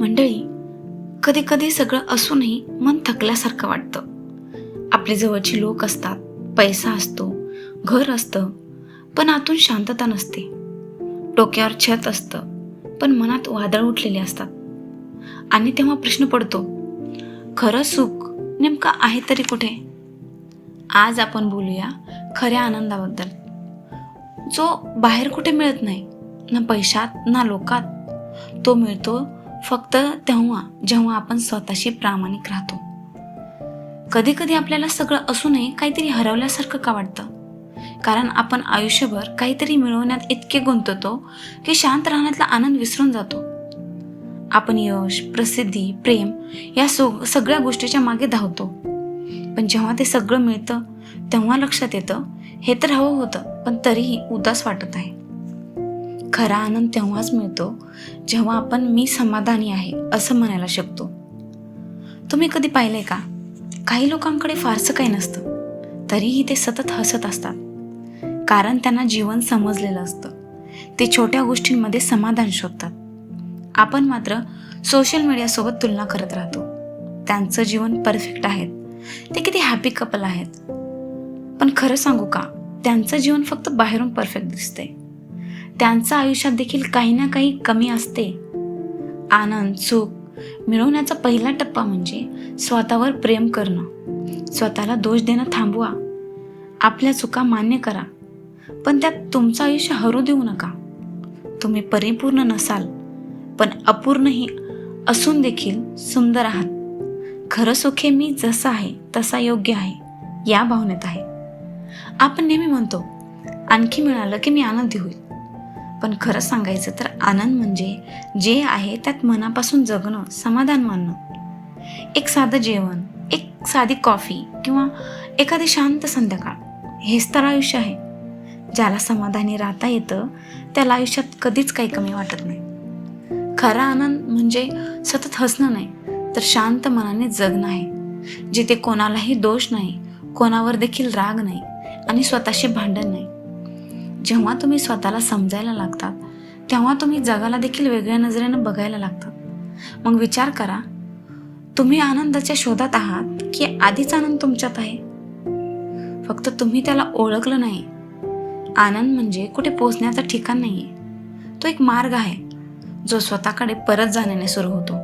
मंडळी कधी कधी सगळं असूनही मन थकल्यासारखं वाटतं. आपले जवळची लोक असतात पैसा असतो घर असतं पण आतून शांतता नसते. डोक्यावर छत असतं पण मनात वादळ उठलेले असतात. आणि तेव्हा प्रश्न पडतो खरं सुख नेमकं आहे तरी कुठे? आज आपण बोलूया खऱ्या आनंदाबद्दल. जो बाहेर कुठे मिळत नाही ना पैशात ना लोकात तो मिळतो फक्त तेव्हा जेव्हा आपण स्वतःशी प्रामाणिक राहतो. कधी कधी आपल्याला सगळं असूनही काहीतरी हरवल्यासारखं का वाटतं? कारण आपण आयुष्यभर काहीतरी मिळवण्यात इतके गुंततो की शांत राहण्यातला आनंद विसरून जातो. आपण यश प्रसिद्धी प्रेम या सगळ्या गोष्टीच्या मागे धावतो. पण जेव्हा ते सगळं मिळतं तेव्हा लक्षात येतं हे तर हवं होतं पण तरीही उदास वाटत आहे. खरा आनंद तेव्हाच मिळतो जेव्हा आपण मी समाधानी आहे असं म्हणायला शकतो. तुम्ही कधी पाहिलंय का? काही लोकांकडे फारसं काही नसतं. तरीही ते सतत हसत असतात. कारण त्यांना जीवन समजलेलं असतं. ते छोट्या गोष्टींमध्ये समाधान शोधतात. आपण मात्र सोशल मीडियासोबत तुलना करत राहतो. त्यांचं जीवन परफेक्ट आहेत. ते किती हॅपी कपल आहेत. पण खरं सांगू का? त्यांचं जीवन फक्त बाहेरून परफेक्ट दिसतंय. त्यांचं आयुष्यात देखील काही ना काही कमी असते. आनंद सुख मिळवण्याचा पहिला टप्पा म्हणजे स्वतःवर प्रेम करणं. स्वतःला दोष देणं थांबवा. आपल्या चुका मान्य करा. पण त्यात तुमचं आयुष्य हरू देऊ नका. तुम्ही परिपूर्ण नसाल पण अपूर्णही असून देखील सुंदर आहात. खरं सुखे मी जसं आहे तसा योग्य आहे या भावनेत आहे. आपण नेहमी म्हणतो आणखी मिळालं की मी आनंदी होईल. पण खरं सांगायचं तर आनंद म्हणजे जे आहे त्यात मनापासून जगणं समाधान मानणं. एक साधं जेवण एक साधी कॉफी किंवा एखादी शांत संध्याकाळ हेच तर आयुष्य आहे. ज्याला समाधानी राहता येतं त्याला आयुष्यात कधीच काही कमी वाटत नाही. खरा आनंद म्हणजे सतत हसणं नाही तर शांत मनाने जगणं आहे. जिथे कोणालाही दोष नाही कोणावर देखील राग नाही आणि स्वतःशी भांडण नाही. जेव्हा तुम्ही स्वतःला समजायला लागतात तेव्हा तुम्ही जगाला देखील वेगळ्या नजरेनं बघायला लागतात मग विचार करा तुम्ही आनंदाच्या शोधात आहात की आधीच आनंद तुमच्यात आहे? फक्त तुम्ही त्याला ओळखलं नाही. आनंद म्हणजे कुठे पोचण्याचं ठिकाण नाही तो एक मार्ग आहे जो स्वतःकडे परत जाण्याने सुरू होतो.